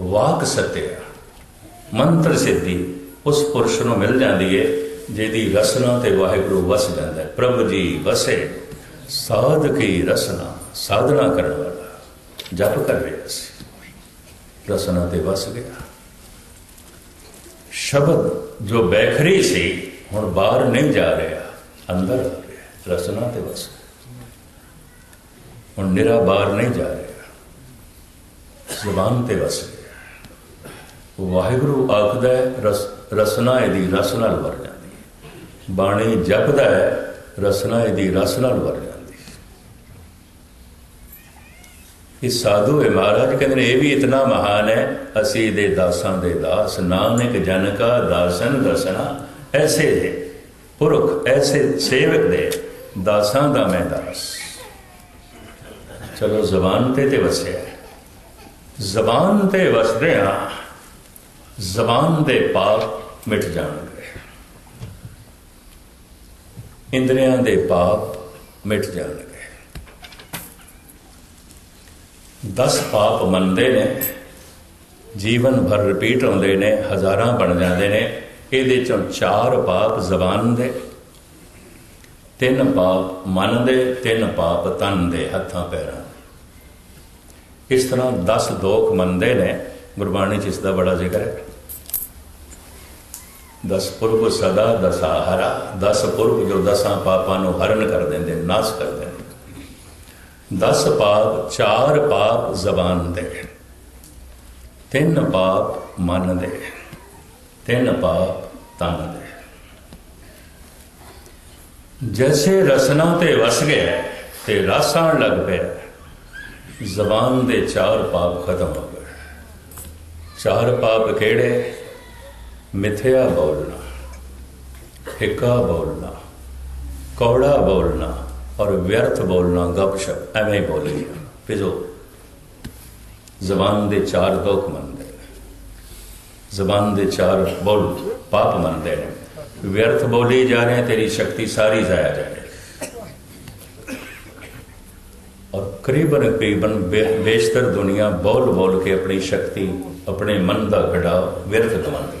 ਵਾਕ ਸਤਿਆ ਮੰਤਰ ਸਿੱਧੀ ਉਸ ਪੁਰਸ਼ ਨੂੰ ਮਿਲ ਜਾਂਦੀ ਹੈ ਜਿਹਦੀ ਰਸਨਾ ਤੇ ਵਾਹਿਗੁਰੂ ਵਸ ਜਾਂਦਾ ਹੈ ਪ੍ਰਭ ਜੀ ਵਸੇ ਸਾਧ ਕੀ ਰਸਨਾ, ਸਾਧਨਾ ਕਰਨ ਵਾਲਾ। ਜਪ ਕਰ ਰਿਹਾ ਸੀ। ਰਸਨਾ ਤੇ ਵਸ ਗਿਆ। ਸ਼ਬਦ ਜੋ ਬੈਖਰੀ ਸੀ, ਹੁਣ ਬਾਹਰ ਨਹੀਂ ਜਾ ਰਿਹਾ। ਅੰਦਰ ਆ ਰਿਹਾ ਰਸਨਾ ਤੇ ਵਸ ਗਿਆ। ਹੁਣ ਨਿਰਾ ਬਾਹਰ ਨਹੀਂ ਜਾ ਰਿਹਾ। ਜ਼ਬਾਨ ਤੇ ਵਸ ਗਿਆ। ਵਾਹਿਗੁਰੂ ਆਖਦਾ ਹੈ, ਰਸ, ਰਸਨਾ ਇਹਦੀ ਰਸ ਨਾਲ ਵਰ ਜਾਂਦੀ ਹੈ। ਬਾਣੀ ਜਪਦਾ ਹੈ, ਰਸਨਾ ਇਹਦੀ ਰਸ ਨਾਲ ਵਰ ਜਾਂਦੀ ਹੈ। ਇਹ ਸਾਧੂ ਹੈ ਮਹਾਰਾਜ, ਕਹਿੰਦੇ ਨੇ, ਇਹ ਵੀ ਇਤਨਾ ਮਹਾਨ ਹੈ, ਅਸੀਂ ਇਹਦੇ ਦਾਸਾਂ ਦੇ ਦਾਸ, ਨਾਨਕ ਜਨ ਕਾ ਦਾਸਨ ਰਸਨਾ ਐਸੇ ਦੇ ਪੁਰਖ, ਐਸੇ ਸੇਵਕ ਦੇ ਦਾਸਾਂ ਦਾ ਮੈਂ ਦਾਸ। ਚਲੋ ਜ਼ਬਾਨ ਤੇ ਤੇ ਵਸਿਆ। ਜ਼ਬਾਨ ਤੇ ਵਸਦੇ ਆ ਜ਼ਬਾਨ ਦੇ ਪਾਪ ਮਿਟ ਜਾਣਗੇ ਇੰਦਰੀਆਂ ਦੇ ਪਾਪ ਮਿਟ ਜਾਣਗੇ 10 ਪਾਪ ਮੰਨਦੇ ਨੇ, ਜੀਵਨ ਭਰ ਰਿਪੀਟ ਹੁੰਦੇ ਨੇ, ਹਜ਼ਾਰਾਂ ਬਣ ਜਾਂਦੇ ਨੇ, ਇਹਦੇ ਚੋਂ ਚਾਰ ਪਾਪ ਜ਼ਬਾਨ ਦੇ, ਤਿੰਨ ਪਾਪ ਮਨ ਦੇ, ਤਿੰਨ ਪਾਪ ਤਨ ਦੇ ਹੱਥਾਂ ਪੈਰਾਂ ਦੇ। ਇਸ ਤਰ੍ਹਾਂ 10 ਦੋਖ ਮੰਨਦੇ ਨੇ ਗੁਰਬਾਣੀ ਚ ਇਸ ਦਾ ਬੜਾ ਜ਼ਿਕਰ ਹੈ। ਦਸ ਪੁਰਬ ਸਦਾ ਦਸਾਹਰਾ ਦਸ ਪੁਰਬ ਜੋ ਦਸਾਂ ਪਾਪਾਂ ਨੂੰ ਹਰਨ ਕਰ ਦਿੰਦੇ, ਨਾਸ਼ ਕਰ ਦਿੰਦੇ। ਦਸ ਪਾਪ, ਚਾਰ ਪਾਪ ਜ਼ਬਾਨ ਦੇ। ਤਿੰਨ ਪਾਪ ਮਨ ਦੇ। ਤਿੰਨ ਪਾਪ ਤਨ ਦੇ। ਜੈਸੇ ਰਸਨਾ ਤੇ ਵਸ ਗਿਆ, ਤੇ ਰਸਾਂ ਲੱਗ ਪਿਆ। ਜ਼ਬਾਨ ਦੇ ਚਾਰ ਪਾਪ ਖਤਮ ਹੋ ਗਏ। ਚਾਰ ਪਾਪ ਕਿਹੜੇ? ਮਿਥਿਆ ਬੋਲਣਾ, ਫਿੱਕਾ ਬੋਲਣਾ, ਕੌੜਾ ਬੋਲਣਾ ਔਰ ਵਿਅਰਥ ਬੋਲਣਾ, ਗੱਪਸ਼ਪ ਐਵੇਂ ਹੀ ਬੋਲੀ ਫਿਜ਼ੋ ਜ਼ਬਾਨ ਦੇ ਚਾਰ ਦੋਖ ਮੰਨਦੇ ਨੇ। ਜ਼ਬਾਨ ਦੇ ਚਾਰ ਬੋਲ ਪਾਪ ਮੰਨਦੇ ਨੇ। ਵਿਅਰਥ ਬੋਲੀ ਜਾ ਰਹੇ ਤੇਰੀ ਸ਼ਕਤੀ ਸਾਰੀ ਜ਼ਾਇਆ ਜਾ ਜਾਏ ਔਰ ਕਰੀਬਨ ਕਰੀਬਨ ਬੇ- ਬੇਸ਼ਤਰ ਦੁਨੀਆ ਬੋਲ ਬੋਲ ਕੇ ਆਪਣੀ ਸ਼ਕਤੀ ਆਪਣੇ ਮਨ ਦਾ ਘੜਾ ਵਿਅਰਥ ਗਵਾਉਂਦੇ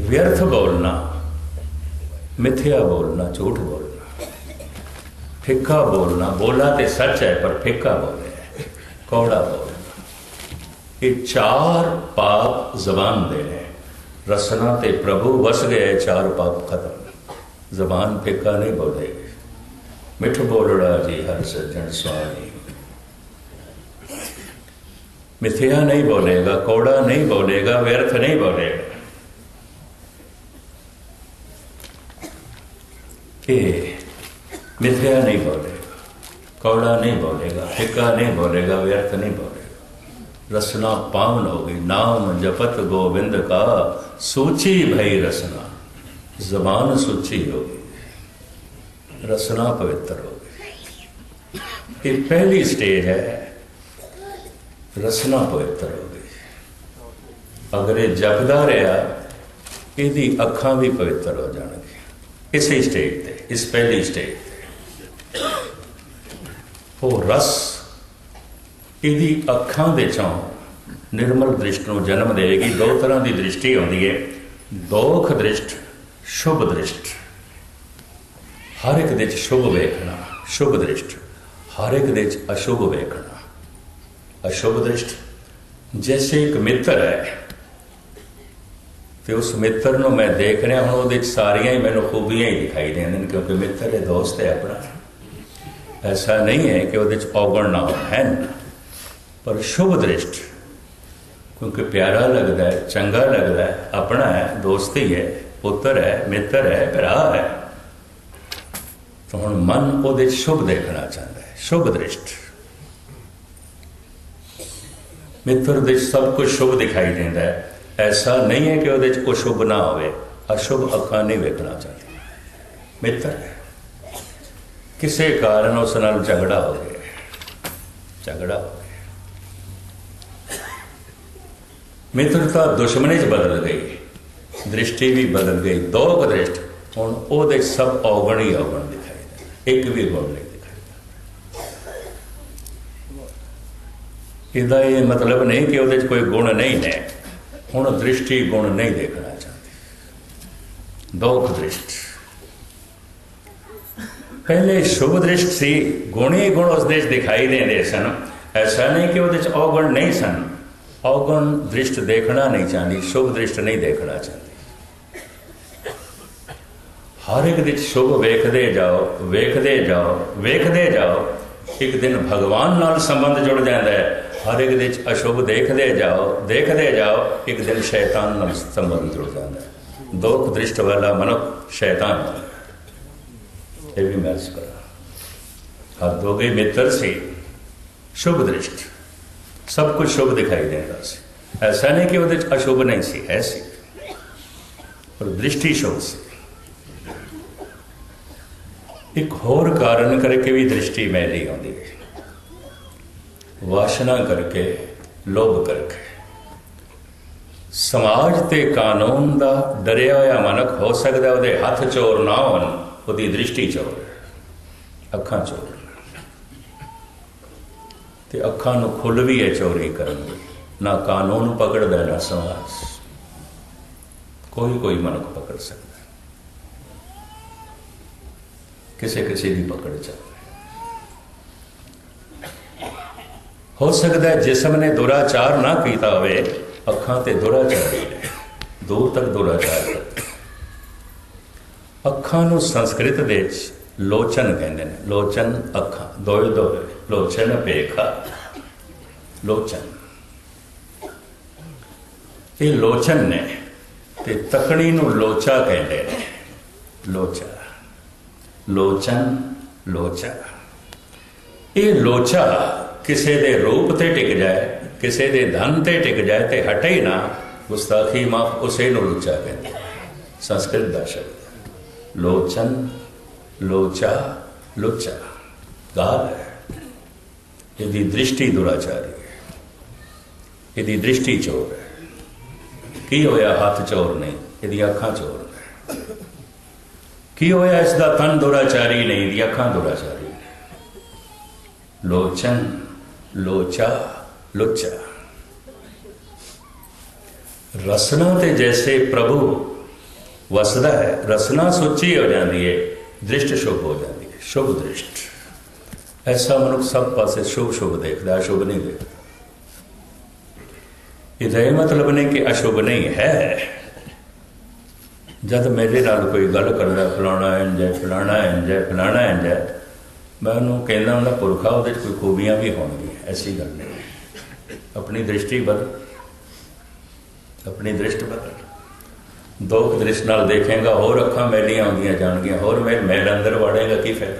ਵਿਅਰਥ ਬੋਲਣਾ, ਮਿਥਿਆ ਬੋਲਣਾ, ਝੂਠ ਬੋਲਣਾ। ਫਿੱਕਾ ਬੋਲਣਾ ਬੋਲਾ ਤੇ ਸੱਚ ਹੈ, ਪਰ ਫਿੱਕਾ ਬੋਲਿਆ ਕੌੜਾ ਬੋਲਣਾ। ਇਹ ਚਾਰ ਪਾਪ ਜ਼ਬਾਨ ਦੇ ਨੇ। ਰਸਨਾ ਤੇ ਪ੍ਰਭੂ ਵਸ ਗਏ, ਚਾਰ ਪਾਪ ਖਤਮ। ਜ਼ਬਾਨ ਫਿੱਕਾ ਨਹੀਂ ਬੋਲੇ ਮਿੱਠ ਬੋਲੜਾ ਜੀ ਹਰ ਸੱਜਣ ਸੁਆਮੀ ਮਿਥਿਆ ਨਹੀਂ ਬੋਲੇਗਾ, ਕੌੜਾ ਨਹੀਂ ਬੋਲੇਗਾ, ਵਿਅਰਥ ਨਹੀਂ ਬੋਲੇਗਾ। ਕਿ ਮਿਥਿਆ ਨਹੀਂ ਬੋਲੇਗਾ, ਕੌੜਾ ਨਹੀਂ ਬੋਲੇਗਾ, ਫਿੱਕਾ ਨਹੀਂ ਬੋਲੇਗਾ, ਵਿਅਰਥ ਨਹੀਂ ਬੋਲੇਗਾ। ਰਸਨਾ ਪਾਵਨ ਹੋ ਗਈ, ਨਾਮ ਜਪਤ ਗੋਬਿੰਦ ਕਾ, ਸੂਚੀ ਭਈ ਰਸਨਾ, ਜ਼ਬਾਨ ਸੂਚੀ ਹੋ ਗਈ, ਰਸਨਾ ਪਵਿੱਤਰ ਹੋ ਗਈ। ਇਹ ਪਹਿਲੀ ਸਟੇਜ ਹੈ। ਰਸਨਾ ਪਵਿੱਤਰ ਹੋ ਗਈ। ਅਗਰ ਇਹ ਜਪਦਾ ਰਿਹਾ, ਇਹਦੀ ਅੱਖਾਂ ਵੀ ਪਵਿੱਤਰ ਹੋ ਜਾਣਗੀਆਂ। ਇਸੇ ਸਟੇਜ ਤੇ, ਇਸ ਪਹਿਲੀ ਸਟੇਜ ਤੇ। ਉਹ ਰਸ ਇਹਦੀ ਅੱਖਾਂ ਦੇ ਚੋਂ ਨਿਰਮਲ ਦ੍ਰਿਸ਼ਟ ਨੂੰ ਜਨਮ ਦੇਵੇਗੀ। ਦੋ ਤਰ੍ਹਾਂ ਦੀ ਦ੍ਰਿਸ਼ਟੀ ਆਉਂਦੀ ਹੈ। ਦੋਖ ਦ੍ਰਿਸ਼ਟ, ਸ਼ੁਭ ਦ੍ਰਿਸ਼ਟ। ਹਰ ਇੱਕ ਦੇ ਵਿੱਚ ਸ਼ੁਭ ਵੇਖਣਾ, ਸ਼ੁਭ ਦ੍ਰਿਸ਼ਟ। ਹਰ ਇੱਕ ਦੇ ਵਿੱਚ ਅਸ਼ੁਭ ਵੇਖਣਾ। ਅਸ਼ੁਭ ਦ੍ਰਿਸ਼ਟ। ਜੈਸੇ ਇੱਕ ਮਿੱਤਰ ਹੈ, ਤੇ ਉਸ ਮਿੱਤਰ ਨੂੰ ਮੈਂ ਦੇਖ ਰਿਹਾ ਹੁਣ ਉਹਦੇ ਚ ਸਾਰੀਆਂ ਹੀ ਮੈਨੂੰ ਖੂਬੀਆਂ ਹੀ ਦਿਖਾਈ ਦੇਣ ਨੇ, ਕਿਉਂਕਿ ਮਿੱਤਰ ਹੈ, ਦੋਸਤ ਹੈ ਆਪਣਾ। ਐਸਾ ਨਹੀਂ ਹੈ ਕਿ ਉਹਦੇ ਚ ਔਗਣ ਨਾ ਹੈ ਪਰ ਸ਼ੁਭ ਦ੍ਰਿਸ਼ਟ, ਕਿਉਂਕਿ ਪਿਆਰਾ ਲੱਗਦਾ ਹੈ, ਚੰਗਾ ਲੱਗਦਾ ਹੈ, ਆਪਣਾ ਹੈ, ਦੋਸਤੀ ਹੈ ਪੁੱਤਰ ਹੈ, ਮਿੱਤਰ ਹੈ, ਭਰਾ ਹੈ। ਤਾਂ ਹੁਣ ਮਨ ਉਹਦੇ 'ਚ ਸ਼ੁਭ ਦੇਖਣਾ ਚਾਹੁੰਦਾ ਹੈ, ਸ਼ੁਭ ਦ੍ਰਿਸ਼ਟ। ਮਿੱਤਰ ਦੇ ਸਭ ਕੁਝ ਸ਼ੁਭ ਦਿਖਾਈ ਦਿੰਦਾ ਹੈ। ਐਸਾ ਨਹੀਂ ਹੈ ਕਿ ਉਹਦੇ 'ਚ ਕੋਈ ਸ਼ੁਭ ਨਾ ਹੋਵੇ। ਅਸ਼ੁਭ ਅੱਖਾਂ ਨਹੀਂ ਵੇਖਣਾ ਚਾਹੀਦਾ। ਮਿੱਤਰ, ਕਿਸੇ ਕਾਰਨ ਉਸ ਨਾਲ ਝਗੜਾ ਹੋ ਗਿਆ ਝਗੜਾ ਹੋ ਗਿਆ ਮਿੱਤਰਤਾ ਦੁਸ਼ਮਣੀ 'ਚ ਬਦਲ ਗਈ। ਦ੍ਰਿਸ਼ਟੀ ਵੀ ਬਦਲ ਗਈ। ਦੋ ਕੁ ਦ੍ਰਿਸ਼ਟ। ਹੁਣ ਉਹਦੇ ਸਭ ਔਗਣ ਹੀ ਔਗਣ ਦਿਖਾਈ ਦੇ ਇੱਕ ਵੀ ਗੁਣ ਨਹੀਂ ਦਿਖਾਈ ਇਹਦਾ ਇਹ ਮਤਲਬ ਨਹੀਂ ਕਿ ਉਹਦੇ 'ਚ ਕੋਈ ਗੁਣ ਨਹੀਂ ਨੇ ਹੁਣ ਦ੍ਰਿਸ਼ਟੀ ਗੁਣ ਨਹੀਂ ਦੇਖਣਾ ਚਾਹੁੰਦੀ। ਦੋਖ ਦ੍ਰਿਸ਼ਟ। ਪਹਿਲੇ ਸ਼ੁਭ ਦ੍ਰਿਸ਼ਟ ਸੀ, ਗੁਣੇ ਗੁਣ ਉਸ ਦੇ 'ਚ ਦਿਖਾਈ ਦਿੰਦੇ ਸਨ। ਐਸਾ ਨਹੀਂ ਕਿ ਉਹਦੇ 'ਚ ਔਗਣ ਨਹੀਂ ਸਨ। ਔਗਣ ਦ੍ਰਿਸ਼ਟ ਦੇਖਣਾ ਨਹੀਂ ਚਾਹੁੰਦੀ, ਸ਼ੁਭ ਦ੍ਰਿਸ਼ਟ ਨਹੀਂ ਦੇਖਣਾ ਚਾਹੁੰਦੀ। ਹਰ ਇੱਕ ਦੇ ਸ਼ੁਭ ਵੇਖਦੇ ਜਾਓ ਵੇਖਦੇ ਜਾਓ ਵੇਖਦੇ ਜਾਓ। ਇੱਕ ਦਿਨ ਭਗਵਾਨ ਨਾਲ ਸੰਬੰਧ ਜੁੜ ਜਾਂਦਾ ਹੈ। ਹਰ ਇੱਕ ਦੇ ਵਿੱਚ ਅਸ਼ੁਭ ਦੇਖਦੇ ਜਾਓ ਦੇਖਦੇ ਜਾਓ, ਇੱਕ ਦਿਨ ਸ਼ੈਤਾਨ ਨਾਲ ਸੰਬੰਧ ਜੁੜ ਜਾਂਦਾ ਹੈ। ਦੋਖ ਦ੍ਰਿਸ਼ਟ ਵਾਲਾ ਮਨੁੱਖ ਸ਼ੈਤਾਨ ਇਹ ਵੀ ਮਹਿਸੂਸ ਕਰਾਂ ਹਰ ਦੋਗੇ ਮਿੱਤਰ ਸੀ, ਸ਼ੁਭ ਦ੍ਰਿਸ਼ਟ। ਸਭ ਕੁਝ ਸ਼ੁਭ ਦਿਖਾਈ ਦਿੰਦਾ ਸੀ। ਐਸਾ ਨਹੀਂ ਕਿ ਉਹਦੇ 'ਚ ਅਸ਼ੁਭ ਨਹੀਂ ਸੀ, ਹੈ ਸੀ। ਪਰ ਦ੍ਰਿਸ਼ਟੀ ਸ਼ੁਭ ਸੀ। ਇੱਕ ਹੋਰ ਕਾਰਨ ਕਰਕੇ ਵੀ ਦ੍ਰਿਸ਼ਟੀ ਮੈਲੀ ਆਉਂਦੀ ਹੈ। ਵਾਸ਼ਨਾ ਕਰਕੇ, ਲੋਭ ਕਰਕੇ। ਸਮਾਜ ਤੇ ਕਾਨੂੰਨ ਦਾ ਡਰਿਆ ਹੋਇਆ ਮਨੁੱਖ ਹੋ ਸਕਦਾ ਉਹਦੇ ਹੱਥ ਚੋਰ ਨਾ ਹੋਣ, ਉਹਦੀ ਦ੍ਰਿਸ਼ਟੀ ਚੋਰ ਅੱਖਾਂ ਚੋਰ ਤੇ ਅੱਖਾਂ ਨੂੰ ਖੁੱਲ ਵੀ ਹੈ ਚੋਰੀ ਕਰਨ ਦੀ। ਨਾ ਕਾਨੂੰਨ ਪਕੜਦਾ, ਨਾ ਸਮਾਜ। ਕੋਈ ਕੋਈ ਮਨੁੱਖ ਪਕੜ ਸਕਦਾ। ਕਿਸੇ ਕਿਸੇ ਦੀ ਪਕੜ ਚ ਹੋ ਸਕਦਾ ਹੈ ਜਿਸਮ ਨੇ ਦੁਰਾਚਾਰ ਨਾ ਕੀਤਾ ਹੋਵੇ, ਅੱਖਾਂ ਤੇ ਦੁਰਾਚਾਰ ਦੂਰ ਤੱਕ ਦੁਰਾਚਾਰ ਅੱਖਾਂ ਨੂੰ ਸੰਸਕ੍ਰਿਤ ਦੇ ਵਿੱਚ ਲੋਚਨ ਕਹਿੰਦੇ ਨੇ। ਲੋਚਨ ਅੱਖਾਂ। ਦੋਏ ਦੋਏ ਲੋਚਨ, ਪੇਖਾ। ਲੋਚਨ। ਇਹ ਲੋਚਨ ਨੇ ਤੇ ਤਕਣੀ ਨੂੰ ਲੋਚਾ ਕਹਿੰਦੇ ਨੇ। ਲੋਚਾ। ਲੋਚਨ, ਲੋਚਾ। ਇਹ ਲੋਚਾ ਕਿਸੇ ਦੇ ਰੂਪ ਤੇ ਟਿਕ ਜਾਏ, ਕਿਸੇ ਦੇ ਧਨ ਤੇ ਟਿਕ ਜਾਏ ਤੇ ਹਟੇ ਹੀ ਨਾ, ਗੁਸਤਾਖੀ ਮਾਫ ਉਸੇ ਨੂੰ ਲੁੱਚਾ ਕਹਿੰਦੇ। ਸੰਸਕ੍ਰਿਤ ਦਾ ਸ਼ਬਦ। ਲੋਚਨ, ਲੋਚਾ, ਲੁੱਚਾ। ਗਾਲ ਹੈ। ਇਹਦੀ ਦ੍ਰਿਸ਼ਟੀ ਦੁਰਾਚਾਰੀ ਹੈ। ਇਹਦੀ ਦ੍ਰਿਸ਼ਟੀ ਚੋਰ ਹੈ। ਕੀ ਹੋਇਆ ਹੱਥ ਚੋਰ ਨੇ? ਇਹਦੀ ਅੱਖਾਂ ਚੋਰ ਨੇ। ਕੀ ਹੋਇਆ ਇਸ ਦਾ ਤਨ ਦੁਰਾਚਾਰੀ ਨਹੀਂ ਦੀ ਅੱਖਾਂ ਦੁਰਾਚਾਰੀ ਲੋਚਨ ਲੋਚਾ, ਲੁੱਚਾ। ਰਸਨਾ ਤੇ ਜੈਸੇ ਪ੍ਰਭੂ ਵਸਦਾ ਹੈ, ਰਸਨਾ ਸੁੱਚੀ ਹੋ ਜਾਂਦੀ ਹੈ ਦ੍ਰਿਸ਼ਟ ਸ਼ੁਭ ਹੋ ਜਾਂਦੀ ਹੈ ਸ਼ੁਭ ਦ੍ਰਿਸ਼ਟ। ਐਸਾ ਮਨੁੱਖ ਸਭ ਪਾਸੇ ਸ਼ੁਭ ਸ਼ੁਭ ਦੇਖਦਾ, ਅਸ਼ੁਭ ਨਹੀਂ ਦੇਖਦਾ। ਇਹਦਾ ਇਹ ਮਤਲਬ ਨਹੀਂ ਕਿ ਅਸ਼ੁਭ ਨਹੀਂ ਹੈ। ਜਦ ਮੇਰੇ ਨਾਲ ਕੋਈ ਗੱਲ ਕਰਦਾ, ਫਲਾਣਾ ਇੰਜ ਫਲਾਣਾ ਇੰਜ ਹੈ, ਫਲਾਣਾ ਇੰਜ ਮੈਂ ਉਹਨੂੰ ਕਹਿੰਦਾ ਹੁੰਦਾ, ਪੁਰਖਾ, ਉਹਦੇ 'ਚ ਕੋਈ ਖੂਬੀਆਂ ਵੀ ਹੋਣਗੀਆਂ। ਐਸੀ ਗੱਲ ਨਹੀਂ। ਆਪਣੀ ਦ੍ਰਿਸ਼ਟੀ ਬਦਲ। ਆਪਣੀ ਦ੍ਰਿਸ਼ਟ ਬਦਲ। ਦੋ ਦ੍ਰਿਸ਼ ਨਾਲ ਦੇਖੇਗਾ, ਹੋਰ ਅੱਖਾਂ ਮੈਲੀਆਂ ਆਉਂਦੀਆਂ ਜਾਣਗੀਆਂ, ਹੋਰ ਮੇਲ ਮੈਲ ਅੰਦਰ ਵੜੇਗਾ, ਕੀ ਫਾਇਦਾ?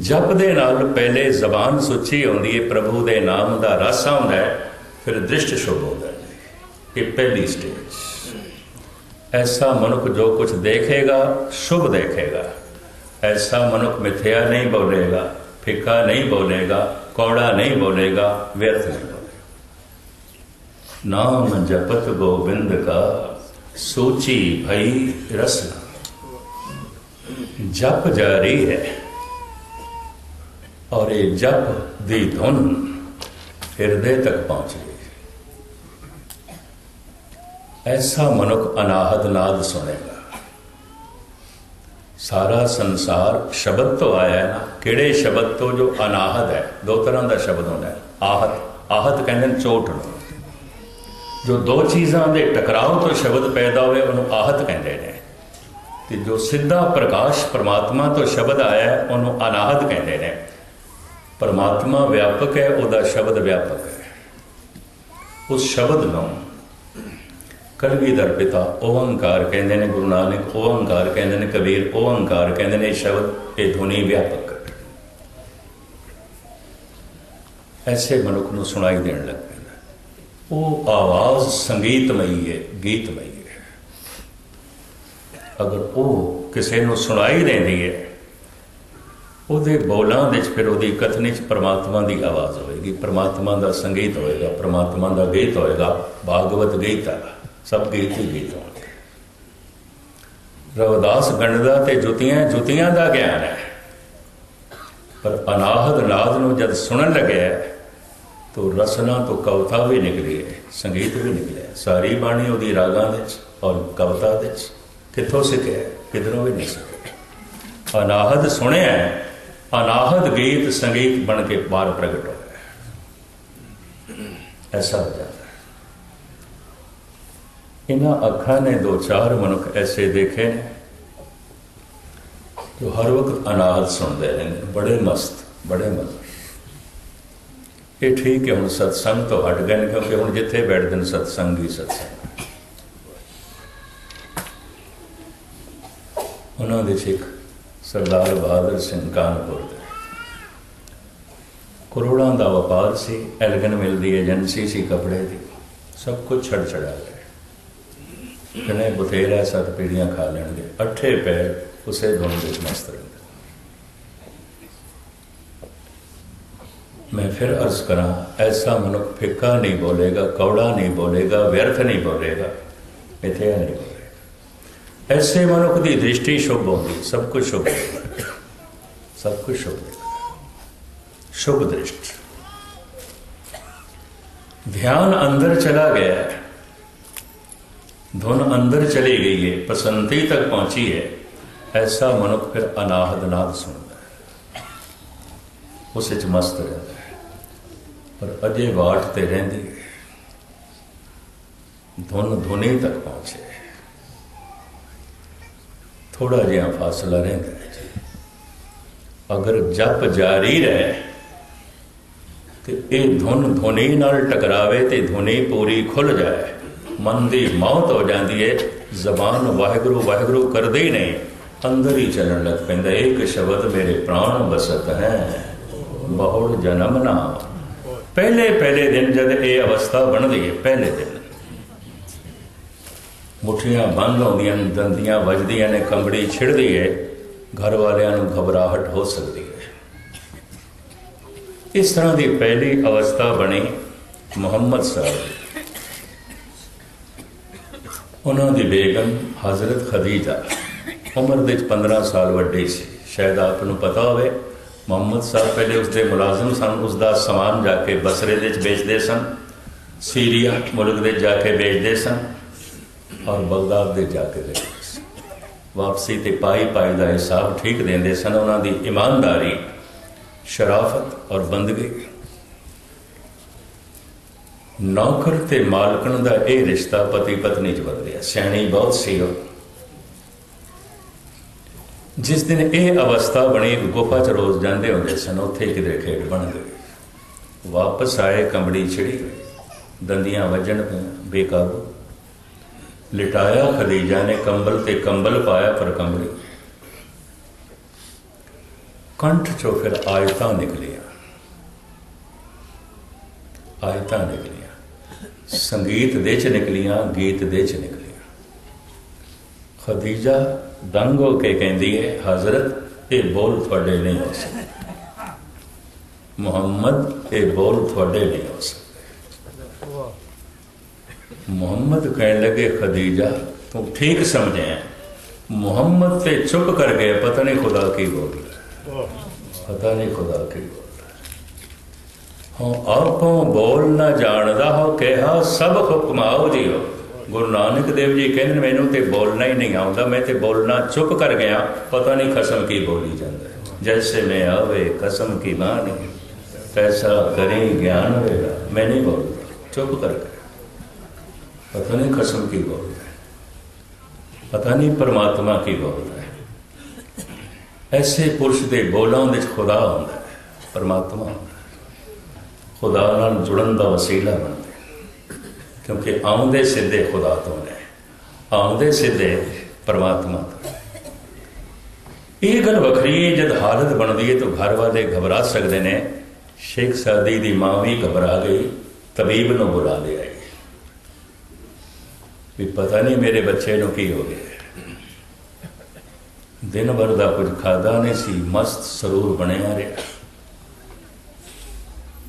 ਜਪ ਦੇ ਨਾਲ ਪਹਿਲੇ ਜ਼ਬਾਨ ਸੁੱਚੀ ਹੁੰਦੀ ਹੈ ਪ੍ਰਭੂ ਦੇ ਨਾਮ ਦਾ ਰਸ ਆਉਂਦਾ ਹੈ ਫਿਰ ਦ੍ਰਿਸ਼ਟ ਸ਼ੁਭ ਹੁੰਦਾ ਹੈ ਇਹ ਪਹਿਲੀ ਸਟੇਜ ਐਸਾ ਮਨੁੱਖ ਜੋ ਕੁਝ ਦੇਖੇਗਾ, ਸ਼ੁਭ ਦੇਖੇਗਾ। ਐਸਾ ਮਨੁੱਖ ਮਿਥਿਆ ਨਹੀਂ ਬੋਲੇਗਾ। ਫਿੱਕਾ ਨਹੀਂ ਬੋਲੇਗਾ, ਕੌੜਾ ਨਹੀਂ ਬੋਲੇਗਾ, ਵਿਅਰਥ ਨਹੀਂ ਬੋਲੇਗਾ। ਨਾਮ ਜਪਤ ਗੋਬਿੰਦ ਕਾ, ਸੋਚੀ ਭਈ ਰਸਨਾ। ਜਪ ਜਾਰੀ ਹੈ ਔਰ ਇਹ ਜਪ ਦੀ ਧੁਨ ਹਿਰਦੇ ਤੱਕ ਪਹੁੰਚ ਗਈ ਐਸਾ ਮਨੁੱਖ ਅਨਾਹਦ ਨਾਦ ਸੁਣੇਗਾ। ਸਾਰਾ ਸੰਸਾਰ ਸ਼ਬਦ ਤੋਂ ਆਇਆ ਹੈ ਨਾ। ਕਿਹੜੇ ਸ਼ਬਦ ਤੋਂ? ਜੋ ਅਨਾਹਦ ਹੈ। ਦੋ ਤਰ੍ਹਾਂ ਦਾ ਸ਼ਬਦ ਹੁੰਦਾ ਹੈ। ਆਹਤ। ਆਹਤ ਕਹਿੰਦੇ ਨੇ ਚੋਟ ਨੂੰ। ਜੋ ਦੋ ਚੀਜ਼ਾਂ ਦੇ ਟਕਰਾਅ ਤੋਂ ਸ਼ਬਦ ਪੈਦਾ ਹੋਵੇ ਉਹਨੂੰ ਆਹਤ ਕਹਿੰਦੇ ਨੇ। ਤੇ ਜੋ ਸਿੱਧਾ ਪ੍ਰਕਾਸ਼ ਪਰਮਾਤਮਾ ਤੋਂ ਸ਼ਬਦ ਆਇਆ ਉਹਨੂੰ ਅਨਾਹਤ ਕਹਿੰਦੇ ਨੇ। ਪਰਮਾਤਮਾ ਵਿਆਪਕ ਹੈ, ਉਹਦਾ ਸ਼ਬਦ ਵਿਆਪਕ ਹੈ। ਉਸ ਸ਼ਬਦ ਨੂੰ ਕਲਗੀਧਰ ਪਿਤਾ ਓੰਕਾਰ ਕਹਿੰਦੇ ਨੇ ਗੁਰੂ ਨਾਨਕ ਓੰਕਾਰ ਕਹਿੰਦੇ ਨੇ ਕਬੀਰ ਓੰਕਾਰ ਕਹਿੰਦੇ ਨੇ ਸ਼ਬਦ ਇਹ ਧੁਨੀ ਵਿਆਪਕ। ਐਸੇ ਮਨੁੱਖ ਨੂੰ ਸੁਣਾਈ ਦੇਣ ਲੱਗ ਪੈਂਦਾ। ਉਹ ਆਵਾਜ਼ ਸੰਗੀਤਮਈ ਹੈ, ਗੀਤਮਈ ਹੈ। ਅਗਰ ਉਹ ਕਿਸੇ ਨੂੰ ਸੁਣਾਈ ਦਿੰਦੀ ਹੈ, ਉਹਦੇ ਬੋਲਾਂ ਵਿੱਚ ਫਿਰ ਉਹਦੀ ਕਥਨੀ ਚ ਪ੍ਰਮਾਤਮਾ ਦੀ ਆਵਾਜ਼ ਹੋਏਗੀ। ਪ੍ਰਮਾਤਮਾ ਦਾ ਸੰਗੀਤ ਹੋਏਗਾ, ਪ੍ਰਮਾਤਮਾ ਦਾ ਗੀਤ ਹੋਏਗਾ, ਭਾਗਵਤ ਗੀਤ ਹੈ ਸਭ ਗੀਤ ਹੀ ਗੀਤ ਹੋਣਗੇ। ਰਵਦਾਸ ਗਣਦਾ ਤੇ ਜੁਤੀਆਂ ਜੁਤੀਆਂ ਦਾ ਗਿਆਨ ਹੈ। ਪਰ ਅਨਾਹਦ ਨਾਦ ਨੂੰ ਜਦ ਸੁਣਨ ਲੱਗਿਆ, ਤੋ ਰਸਨਾ ਤੋਂ ਕਵਤਾ ਵੀ ਨਿਕਲੀ ਹੈ, ਸੰਗੀਤ ਵੀ ਨਿਕਲਿਆ ਸਾਰੀ ਬਾਣੀ ਉਹਦੀ ਰਾਗਾਂ ਦੇ ਚ ਔਰ ਕਵਤਾ ਦੇ ਚ ਕਿੱਥੋਂ ਸਿੱਖਿਆ ਕਿਧਰੋਂ ਵੀ ਨਹੀਂ ਸਿੱਖਿਆ। ਅਨਾਹਦ ਸੁਣਿਆ ਅਨਾਹਦ ਗੀਤ ਸੰਗੀਤ ਬਣ ਕੇ ਬਾਹਰ ਪ੍ਰਗਟ ਹੋਇਆ ਐਸਾ ਹੋ ਜਾਂਦਾ ਇਹਨਾਂ ਅੱਖਾਂ ਨੇ ਦੋ ਚਾਰ ਮਨੁੱਖ ਐਸੇ ਦੇਖੇ ਨੇ ਜੋ ਹਰ ਵਕਤ ਅਨਾਹਦ ਸੁਣਦੇ ਰਹਿੰਦੇ ਬੜੇ ਮਸਤ ਬੜੇ ਮਸਤ। ਇਹ ਠੀਕ ਹੈ, ਹੁਣ ਸਤਸੰਗ ਤੋਂ ਹਟ ਗਏ ਨੇ, ਕਿਉਂਕਿ ਹੁਣ ਜਿੱਥੇ ਬੈਠਦੇ ਨੇ, ਸਤਸੰਗ ਹੀ ਸਤਸੰਗ। ਉਹਨਾਂ ਦੇ ਸਿੱਖ ਸਰਦਾਰ ਬਹਾਦਰ ਸਿੰਘ ਕਾਨਪੁਰ ਦੇ। ਕਰੋੜਾਂ ਦਾ ਵਪਾਰ ਸੀ, ਐਲਗਨ ਮਿਲਦੀ ਏਜੰਸੀ ਸੀ ਕਪੜੇ ਦੀ। ਸਭ ਕੁਝ ਛੱਡ ਛੜਾ ਗਏ ਬਥੇਰਾ ਸਤ ਪੀੜੀਆਂ ਖਾ ਲੈਣਗੇ। ਅੱਠੇ ਪੈਰ ਉਸੇ ਧੁਨ ਵਿੱਚ ਮਸਤ ਰਹਿੰਦੇ। ਮੈਂ ਫਿਰ ਅਰਜ਼ ਕਰਾਂ, ਐਸਾ ਮਨੁੱਖ ਫਿੱਕਾ ਨਹੀਂ ਬੋਲੇਗਾ, ਕੌੜਾ ਨਹੀਂ ਬੋਲੇਗਾ, ਵਿਅਰਥ ਨਹੀਂ ਬੋਲੇਗਾ ਇੱਥੇ ਨਹੀਂ ਬੋਲੇਗਾ। ਐਸੇ ਮਨੁੱਖ ਦੀ ਦ੍ਰਿਸ਼ਟੀ ਸ਼ੁਭ ਹੋਗੀ ਸਭ ਕੁਝ ਸ਼ੁਭ ਹੋਏਗਾ। ਸਭ ਕੁਝ ਸ਼ੁਭ ਹੋਏਗਾ। ਸ਼ੁਭ ਦ੍ਰਿਸ਼ਟੀ। ਧਿਆਨ ਅੰਦਰ ਚਲਾ ਗਿਆ। ਹੈ ਧੁਨ ਅੰਦਰ ਚਲੀ ਗਈ ਹੈ ਪਸੰਤੀ ਤੱਕ ਪਹੁੰਚੀ ਹੈ ਐਸਾ ਮਨੁੱਖ ਫਿਰ ਅਨਾਹਦ ਨਾਦ ਸੁਣਦਾ ਹੈ। ਉਸ ਵਿੱਚ ਮਸਤ ਰਹਿੰਦਾ ਪਰ ਅਜੇ ਬਾਟ ਤੇ ਰਹਿੰਦੀ ਹੈ ਧੁਨ ਧੁਨੀ ਤੱਕ ਪਹੁੰਚੇ। ਥੋੜਾ ਜਿਹਾ ਫਾਸਲਾ ਰਹਿੰਦਾ ਹੈ ਜੀ। ਅਗਰ ਜਪ ਜਾਰੀ ਰਹੇ, ਤੇ ਇਹ ਧੁਨ ਧੁਨੀ ਨਾਲ ਟਕਰਾਵੇ ਤੇ ਧੁਨੀ ਪੂਰੀ ਖੁੱਲ ਜਾਏ। ਮਨ ਦੀ ਮੌਤ ਹੋ ਜਾਂਦੀ ਹੈ ਜ਼ਬਾਨ ਵਾਹਿਗੁਰੂ ਵਾਹਿਗੁਰੂ ਕਰਦੇ ਹੀ ਨਹੀਂ। ਅੰਦਰ ਹੀ ਚੱਲਣ ਲੱਗ ਪੈਂਦਾ ਇੱਕ ਸ਼ਬਦ ਮੇਰੇ ਪ੍ਰਾਣ ਬਸਤ ਹੈ। ਬਹੁੜ ਜਨਮ ਨਾ ਪਹਿਲੇ ਪਹਿਲੇ ਦਿਨ ਜਦ ਇਹ ਅਵਸਥਾ ਬਣਦੀ ਹੈ ਪਹਿਲੇ ਦਿਨ। ਮੁੱਠੀਆਂ ਬੰਦ ਹੁੰਦੀਆਂ ਨੇ, ਦੰਦੀਆਂ ਵੱਜਦੀਆਂ ਨੇ, ਕੰਬੜੀ ਛਿੜਦੀ ਹੈ ਘਰ ਵਾਲਿਆਂ ਨੂੰ ਘਬਰਾਹਟ ਹੋ ਸਕਦੀ ਹੈ ਇਸ ਤਰ੍ਹਾਂ ਦੀ ਪਹਿਲੀ ਅਵਸਥਾ ਬਣੀ ਮੁਹੰਮਦ ਸਾਹਿਬ ਉਹਨਾਂ ਦੀ ਬੇਗਮ ਹਜ਼ਰਤ ਖਦੀਜਾ ਉਮਰ ਵਿੱਚ 15 ਸਾਲ ਵੱਡੀ ਸੀ। ਸ਼ਾਇਦ ਆਪ ਨੂੰ ਪਤਾ ਹੋਵੇ, ਮੁਹੰਮਦ ਸਾਹਿਬ ਪਹਿਲੇ ਉਸਦੇ ਮੁਲਾਜ਼ਮ ਸਨ ਉਸ ਦਾ ਸਮਾਨ ਜਾ ਕੇ ਬਸਰੇ ਦੇ ਵਿੱਚ ਵੇਚਦੇ ਸਨ, ਸੀਰੀਆ ਮੁਲਕ ਦੇ ਜਾ ਕੇ ਵੇਚਦੇ ਸਨ ਔਰ ਬਗਦਾਦ ਦੇ ਜਾ ਕੇ ਵੇਚਦੇ ਸਨ। ਵਾਪਸੀ ਤੇ ਪਾਈ ਪਾਈ ਦਾ ਹਿਸਾਬ ਠੀਕ ਦਿੰਦੇ ਸਨ। ਉਹਨਾਂ ਦੀ ਇਮਾਨਦਾਰੀ, ਸ਼ਰਾਫਤ ਔਰ ਬੰਦਗੀ ਨੌਕਰ ਤੇ ਮਾਲਕਣ ਦਾ ਇਹ ਰਿਸ਼ਤਾ ਪਤੀ ਪਤਨੀ ਚ ਬਦਲਿਆ ਸਿਆਣੀ ਬਹੁਤ ਸੀ ਉਹ। ਜਿਸ ਦਿਨ ਇਹ ਅਵਸਥਾ ਬਣੀ, ਗੁਫਾ ਚ ਰੋਜ਼ ਜਾਂਦੇ ਹੁੰਦੇ ਸਨ, ਉੱਥੇ ਕਿਤੇ ਖੇਡ ਬਣ ਗਈ। ਵਾਪਸ ਆਏ ਕੰਬੜੀ ਛਿੜੀ ਦੰਦੀਆਂ ਵੱਜਣ ਪਈਆਂ, ਬੇਕਾਬੂ। ਲਿਟਾਇਆ ਖਦੀਜਾ ਨੇ ਕੰਬਲ ਤੇ ਕੰਬਲ ਪਾਇਆ ਪਰ ਕੰਬਲੀ ਕੰਠ ਚੋਂ ਫਿਰ ਆਇਤਾਂ ਨਿਕਲੀਆਂ। ਆਇਤਾਂ ਨਿਕਲੀਆਂ। ਸੰਗੀਤ ਦੇ ਚ ਨਿਕਲੀਆਂ, ਗੀਤ ਦੇ ਚ ਨਿਕਲੀਆਂ। ਖਦੀਜਾ ਦੰਗ ਹੋ ਕੇ ਕਹਿੰਦੀ ਹੈ, ਹਜ਼ਰਤ, ਇਹ ਬੋਲ ਤੁਹਾਡੇ ਨਹੀਂ ਹੋ ਸਕਦੇ ਮੁਹੰਮਦ, ਇਹ ਬੋਲ ਤੁਹਾਡੇ ਨਹੀਂ ਹੋ ਸਕਦੇ ਮੁਹੰਮਦ ਕਹਿਣ ਲੱਗੇ, ਖਦੀਜਾ, ਤੂੰ ਠੀਕ ਸਮਝਿਆ ਮੁਹੰਮਦ ਤੇ ਚੁੱਪ ਕਰ ਗਏ ਪਤਾ ਨਹੀਂ ਖੁਦਾ ਕੀ ਬੋਲ ਰਿਹਾ ਪਤਾ ਨਹੀਂ ਖੁਦਾ ਕੀ ਬੋਲ ਹਾਂ ਆਪੋਂ ਬੋਲ ਨਾ ਜਾਣਦਾ ਹੋ, ਕਿਹਾ ਸਭ ਹੁਕਮਾਓ ਜੀਓ। ਗੁਰੂ ਨਾਨਕ ਦੇਵ ਜੀ ਕਹਿੰਦੇ ਮੈਨੂੰ ਤੇ ਬੋਲਣਾ ਹੀ ਨਹੀਂ ਆਉਂਦਾ, ਮੈਂ ਤੇ ਬੋਲਣਾ ਚੁੱਪ ਕਰ ਗਿਆ, ਪਤਾ ਨਹੀਂ ਖਸਮ ਕੀ ਬੋਲੀ ਜਾਂਦਾ ਜੈਸੇ ਮੈਂ ਆਵੇ ਕਸਮ ਕੀ ਬਾਣੀ ਤੈਸਾ ਕਰੇ, ਗਿਆਨ ਹੋਵੇਗਾ ਮੈਂ ਨਹੀਂ ਬੋਲਦਾ, ਚੁੱਪ ਕਰ ਗਿਆ। ਪਤਾ ਨਹੀਂ ਖਸਮ ਕੀ ਬੋਲਦਾ ਪਤਾ ਨਹੀਂ ਪਰਮਾਤਮਾ ਕੀ ਬੋਲਦਾ ਹੈ। ਐਸੇ ਪੁਰਸ਼ ਦੇ ਬੋਲਾਂ ਵਿੱਚ ਖੁਦਾ ਹੁੰਦਾ ਹੈ, ਪਰਮਾਤਮਾ। ਖੁਦਾ ਨਾਲ ਜੁੜਨ ਦਾ ਵਸੀਲਾ ਬਣਦੇ ਕਿਉਂਕਿ ਆਉਂਦੇ ਸਿੱਧੇ ਖੁਦਾ ਤੋਂ ਨੇ, ਆਉਂਦੇ ਸਿੱਧੇ ਪਰਮਾਤਮਾ ਤੋਂ ਇਹ ਗੱਲ ਵੱਖਰੀ ਹੈ, ਜਦ ਹਾਲਤ ਬਣਦੀ ਹੈ ਤਾਂ ਘਰ ਵਾਲੇ ਘਬਰਾ ਸਕਦੇ ਨੇ। ਸ਼ੇਖ ਸਾਦੀ ਦੀ ਮਾਂ ਵੀ ਘਬਰਾ ਗਈ, ਤਬੀਬ ਨੂੰ ਬੁਲਾ ਲਿਆ ਵੀ ਪਤਾ ਨਹੀਂ ਮੇਰੇ ਬੱਚੇ ਨੂੰ ਕੀ ਹੋ ਗਿਆ। ਦਿਨ ਭਰ ਦਾ ਕੁਝ ਖਾਦਾ ਨਹੀਂ ਸੀ, ਮਸਤ ਸਰੂਰ ਬਣਿਆ ਰਿਹਾ।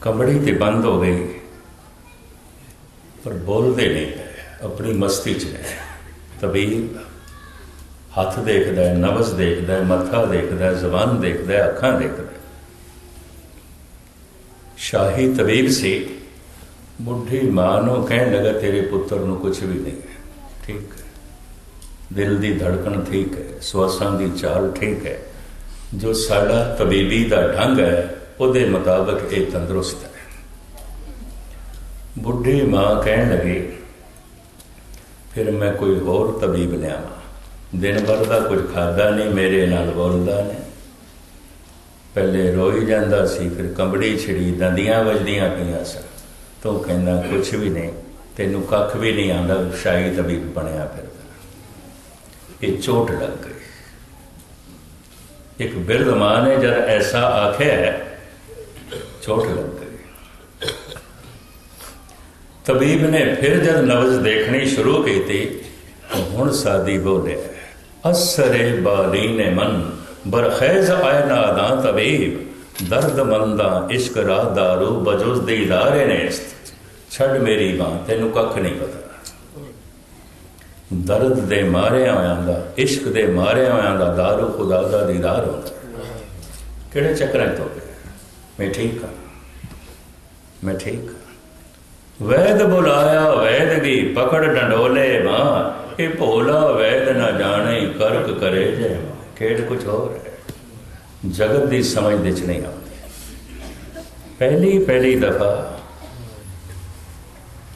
ਕਮੜੀ ਤੇ ਬੰਦ ਹੋ ਗਈ। ਪਰ ਬੋਲਦੇ ਨਹੀਂ ਪਏ। ਆਪਣੀ ਮਸਤੀ 'ਚ ਨੇ। ਤਬੀਬ ਹੱਥ ਦੇਖਦਾ ਹੈ ਨਬਜ਼ ਦੇਖਦਾ ਹੈ, ਮੱਥਾ ਦੇਖਦਾ ਹੈ, ਜ਼ਬਾਨ ਦੇਖਦਾ ਹੈ, ਅੱਖਾਂ ਦੇਖਦਾ ਹੈ। ਸ਼ਾਹੀ ਤਬੀਬ ਸੀ। ਬੁੱਢੀ ਮਾਂ ਨੂੰ ਕਹਿਣ ਲੱਗਾ, ਤੇਰੇ ਪੁੱਤਰ ਨੂੰ ਕੁਝ ਵੀ ਨਹੀਂ ਹੈ। ਠੀਕ ਹੈ। ਦਿਲ ਦੀ ਧੜਕਣ ਠੀਕ ਹੈ। ਸਵਾਸਾਂ ਦੀ ਚਾਲ ਠੀਕ ਹੈ। ਜੋ ਸਾਡਾ ਤਬੀਬੀ ਦਾ ਢੰਗ ਹੈ ਉਹਦੇ ਮੁਤਾਬਕ ਇਹ ਤੰਦਰੁਸਤ ਹੈ। ਬੁੱਢੀ ਮਾਂ ਕਹਿਣ ਲੱਗੀ, ਫਿਰ ਮੈਂ ਕੋਈ ਹੋਰ ਤਬੀਬ ਲਿਆਵਾਂ। ਦਿਨ ਭਰ ਦਾ ਕੁਝ ਖਾਦਾ ਨਹੀਂ, ਮੇਰੇ ਨਾਲ ਬੋਲਦਾ ਨਹੀਂ। ਪਹਿਲੇ ਰੋਈ ਜਾਂਦਾ ਸੀ, ਫਿਰ ਕੰਬੜੀ ਛਿੜੀ, ਦੰਦੀਆਂ ਵੱਜਦੀਆਂ ਪਈਆਂ ਸਨ। ਤੂੰ ਕਹਿੰਦਾ ਕੁਝ ਵੀ ਨਹੀਂ, ਤੈਨੂੰ ਕੱਖ ਵੀ ਨਹੀਂ ਆਉਂਦਾ, ਸ਼ਾਹੀ ਤਬੀਬ ਬਣਿਆ ਫਿਰਦਾ। ਇਹ ਚੋਟ ਲੱਗ ਗਈ। ਇੱਕ ਬਿਰਧ ਮਾਂ ਨੇ ਜਦ ਐਸਾ ਆਖਿਆ ਚੋਟ ਲੱਗ ਗਈ ਤਬੀਬ ਨੇ ਫਿਰ ਜਦ ਨਬਜ਼ ਦੇਖਣੀ ਸ਼ੁਰੂ ਕੀਤੀ ਤਾਂ ਹੁਣ ਸਾਦੀ ਬੋਲੇ ਅਸਰੇ ਬਾਲੀ ਨੇ ਮਨ, ਬਰਖੈਜ਼ ਆਇ ਨਾਦਾਂ ਤਬੀਬ, ਦਰਦ ਮੰਦਾ ਇਸ਼ਕ ਰਾਹ ਦਾਰੂ ਬਜੁਸ ਦੇ ਇਦਾਰੇ ਨੇ ਛੱਡ ਮੇਰੀ ਬਾਂ ਤੈਨੂੰ ਕੱਖ ਨਹੀਂ ਪਤਾ। ਦਰਦ ਦੇ ਮਾਰੇ ਆਇਆਂ ਦਾ, ਇਸ਼ਕ ਦੇ ਮਾਰੇ ਆਇਆਂ ਦਾ ਦਾਰੂ ਖੁਦਾ ਦਾ ਦੀਦਾਰ ਹੁੰਦਾ। ਕਿਹੜੇ ਚੱਕਰਾਂ ਤੋਂ ਮੈਂ ਠੀਕ ਹਾਂ। ਮੈਂ ਠੀਕ ਹਾਂ। ਵੈਦ ਬੁਲਾਇਆ, ਵੈਦ ਦੀ ਪਕੜ ਡੰਡੋਲੇ ਮਾਂ। ਇਹ ਭੋਲਾ ਵੈਦ ਨਾ ਜਾਣੇ, ਕਰਕ ਕਰੇ ਜੇ ਖੇਡ ਕੁਝ ਹੋਰ ਹੈ। ਜਗਤ ਦੀ ਸਮਝ ਦੇ ਚ ਨਹੀਂ ਆਉਂਦੀ। ਪਹਿਲੀ ਪਹਿਲੀ ਦਫਾ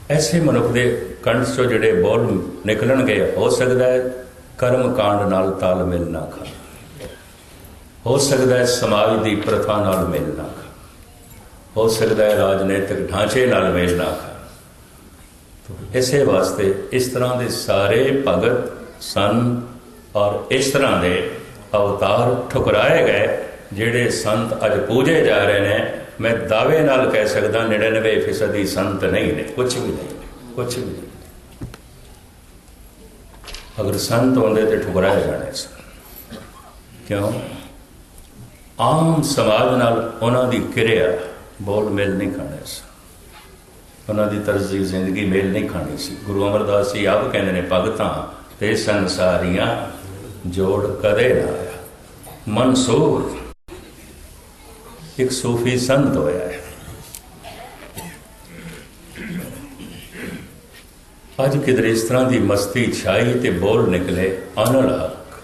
ਐਸੇ ਮਨੁੱਖ ਦੇ ਕੰਠ ਚੋਂ ਜਿਹੜੇ ਬੋਲ ਨਿਕਲਣਗੇ, ਹੋ ਸਕਦਾ ਹੈ ਕਰਮ ਕਾਂਡ ਨਾਲ ਤਾਲਮੇਲ ਨਾ ਖਾ ਹੋ ਸਕਦਾ ਹੈ ਸਮਾਜ ਦੀ ਪ੍ਰਥਾ ਨਾਲ ਮੇਲ ਨਾ ਖਾ ਹੋ ਸਕਦਾ ਹੈ ਰਾਜਨੀਤਿਕ ਢਾਂਚੇ ਨਾਲ ਮੇਲ ਨਾ ਖਾ ਇਸੇ ਵਾਸਤੇ ਇਸ ਤਰ੍ਹਾਂ ਦੇ ਸਾਰੇ ਭਗਤ ਸਨ ਔਰ ਇਸ ਤਰ੍ਹਾਂ ਦੇ ਅਵਤਾਰ ਠੁਕਰਾਏ ਗਏ, ਜਿਹੜੇ ਸੰਤ ਅੱਜ ਪੂਜੇ ਜਾ ਰਹੇ ਨੇ। ਮੈਂ ਦਾਅਵੇ ਨਾਲ ਕਹਿ ਸਕਦਾ 99% ਹੀ ਸੰਤ ਨਹੀਂ ਨੇ ਕੁਝ ਵੀ ਨਹੀਂ ਕੁਝ ਵੀ ਨਹੀਂ ਅਗਰ ਸੰਤ ਹੁੰਦੇ ਤੇ ਠੁਕਰਾਏ ਜਾਣੇ ਸਨ ਕਿਉਂ? ਆਮ ਸਮਾਜ ਨਾਲ ਉਹਨਾਂ ਦੀ ਕਿਰਿਆ ਬੋਲ ਮੇਲ ਨਹੀਂ ਖਾਣਾ ਸਨ ਉਹਨਾਂ ਦੀ ਤਰਜ਼ੀ ਜ਼ਿੰਦਗੀ ਮੇਲ ਨਹੀਂ ਖਾਣੀ ਸੀ। ਗੁਰੂ ਅਮਰਦਾਸ ਜੀ ਆਪ ਕਹਿੰਦੇ ਨੇ, ਭਗਤਾਂ ਤੇ ਸੰਸਾਰੀਆਂ ਜੋੜ ਕਦੇ ਨਾ ਆਇਆ। ਮਨਸੂਰ ਇੱਕ ਸੂਫੀ ਸੰਤ ਹੋਇਆ ਹੈ। ਅੱਜ ਕਿਧਰ ਇਸ ਤਰ੍ਹਾਂ ਦੀ ਮਸਤੀ ਛਾਈ ਤੇ ਬੋਲ ਨਿਕਲੇ ਅਨਲ ਹਕ